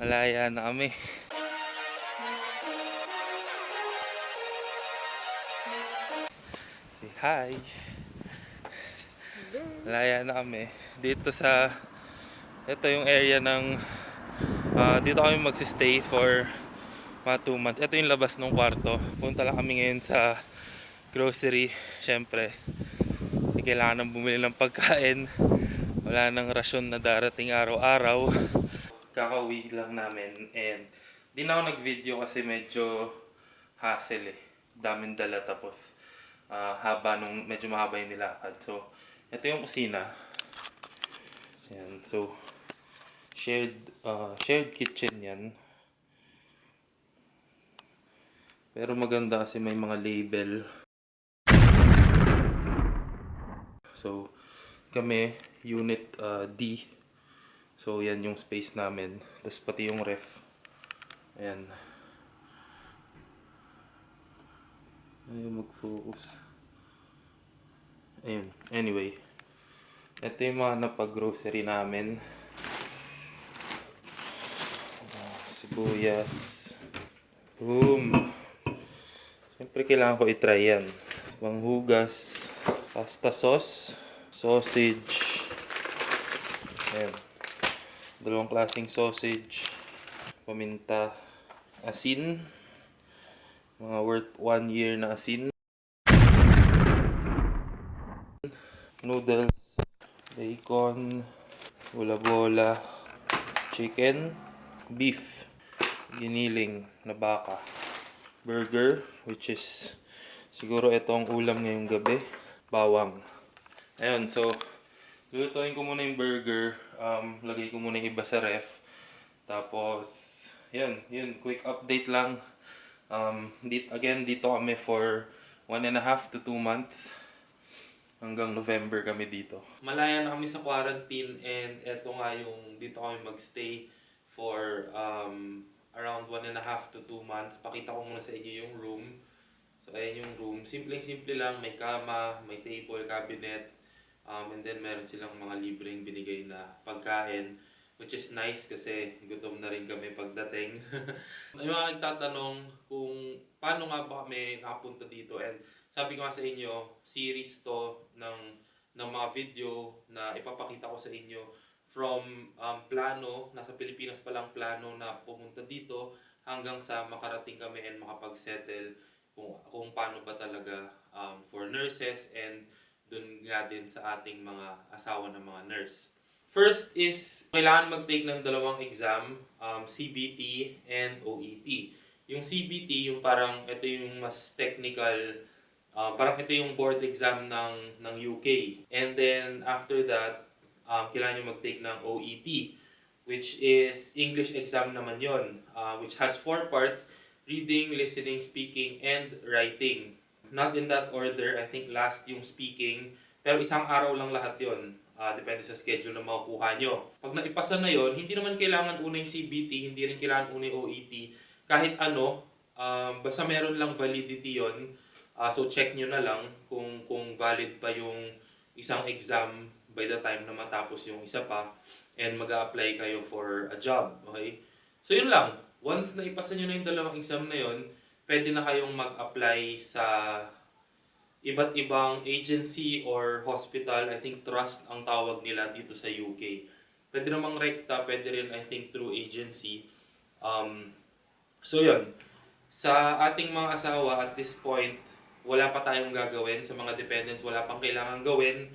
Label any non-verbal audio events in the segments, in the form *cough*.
Malaya na kami. Say hi. Malaya na kami. Dito sa ito yung area ng ah, dito kami magsistay for mga 2 months. Ito yung labas ng kwarto. Punta lang kami ngayon sa grocery. Siyempre, kasi kailangan bumili ng pagkain. Wala nang rasyon na darating araw-araw. Kakauwi lang namin and di na ako nag-video kasi medyo hassle eh. Daming dala tapos ah, haba nung medyo mahaba yung nilakad. So, ito yung kusina. Yan. So, shared ah, shared kitchen yan. Pero maganda kasi may mga label. So, kami, unit uh, D. So, yan yung space namin. Tapos pati yung ref. Ayan. Ayaw mag-focus. Ayun. Anyway. Ito yung mga napag-grocery namin. Sibuyas. Boom. Siyempre kailangan ko i-try yan. Panghugas. Pasta sauce. Sausage. Ayan. Dalawang klaseng sausage. Paminta. Asin. Mga worth one year na asin. Noodles. Bacon. Bola-bola. Chicken. Beef. Giniling na baka. Burger. Which is siguro ito ang ulam ngayong gabi. Bawang. Ayun, so lulutuin ko muna yung burger. Um, lagay ko muna yung iba sa ref. Tapos, yun, yun, quick update lang. Um, dit, again, dito kami for one and a half to two months. Hanggang November kami dito. Malaya na kami sa quarantine and eto nga yung dito kami magstay for um, around one and a half to two months. Pakita ko muna sa inyo yung room. So, ayan yung room. Simpleng-simple lang. May kama, may table, cabinet. Um, and then, meron silang mga libreng binigay na pagkain. Which is nice kasi gutom na rin kami pagdating. *laughs* May mga nagtatanong kung paano nga ba kami nakapunta dito. And sabi ko nga sa inyo, series to ng, ng mga video na ipapakita ko sa inyo from um, plano, nasa Pilipinas pa lang plano na pumunta dito hanggang sa makarating kami and makapag-settle kung, kung paano ba talaga um, for nurses and dun nga din sa ating mga asawa ng mga nurse. First is, kailangan mag-take ng dalawang exam, um, CBT and OET. Yung CBT, yung parang ito yung mas technical, uh, parang ito yung board exam ng, ng UK. And then after that, um, kailangan nyo mag-take ng OET, which is English exam naman yon, uh, which has four parts, reading, listening, speaking, and writing. Not in that order, I think last yung speaking, pero isang araw lang lahat yon. Ah, depende sa schedule na makukuha nyo. Pag naipasa na yon, hindi naman kailangan una yung CBT, hindi rin kailangan una yung OET. Kahit ano, um, basta meron lang validity yon. Ah, so check nyo na lang kung, kung valid pa yung isang exam by the time na matapos yung isa pa and mag apply kayo for a job. Okay? So yun lang. Once na ipasa nyo na yung dalawang exam na yon, pwede na kayong mag-apply sa iba't ibang agency or hospital. I think trust ang tawag nila dito sa UK. Pwede namang rekta, pwede rin I think through agency. Um, so yun. Sa ating mga asawa at this point, wala pa tayong gagawin. Sa mga dependents, wala pang kailangan gawin.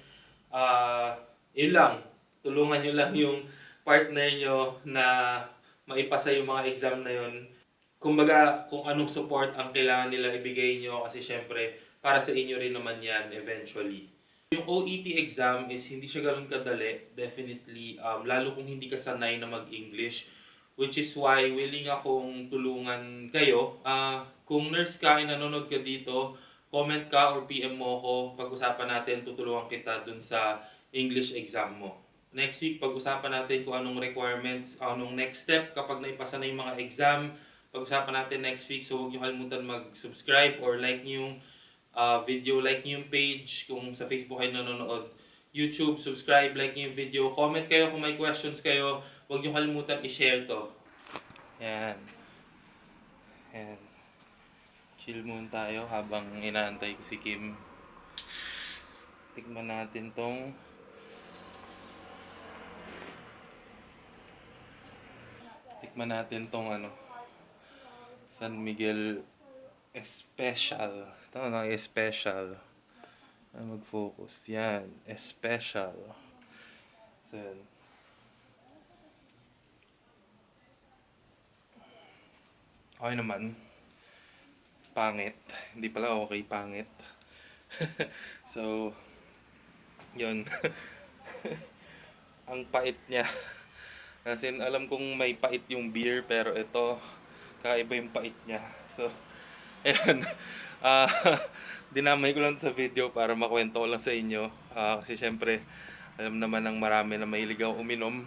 Ah, yun lang. Tulungan nyo lang yung partner nyo na maipasa yung mga exam na yun. Kumbaga, kung anong support ang kailangan nila ibigay nyo kasi syempre, para sa inyo rin naman yan eventually. Yung OET exam is hindi siya ganun kadali, definitely, um, lalo kung hindi ka sanay na mag-English, which is why willing akong tulungan kayo. Ah, kung nurse ka, nanonood ka dito, comment ka or PM mo ko, pag-usapan natin, tutulungan kita dun sa English exam mo. Next week, pag-usapan natin kung anong requirements, anong next step kapag naipasa na yung mga exam. Pag-usapan natin next week, so huwag niyo kalimutan mag-subscribe or like niyo yung uh, video, like niyo yung page kung sa Facebook kayo nanonood. YouTube, subscribe, like niyo yung video. Comment kayo kung may questions kayo. Huwag niyo kalimutan i-share to. Yan. Yan. Chill muna tayo habang inaantay ko si Kim. Tikman natin tong Tikman natin tong ano San Miguel Especial. Ito na, Especial. Mag-focus. Yan. Especial. So, yan. Okay naman. Pangit. Hindi pala okay, pangit. *laughs* so, yun. *laughs* Ang pait niya. Kasi alam kong may pait yung beer, pero ito, kakaiba yung pait niya. *laughs* So, ayun. Ah, *laughs* dinamay ko lang sa video para makwento ko lang sa inyo. Ah, kasi syempre, alam naman ng marami na mahilig ako uminom.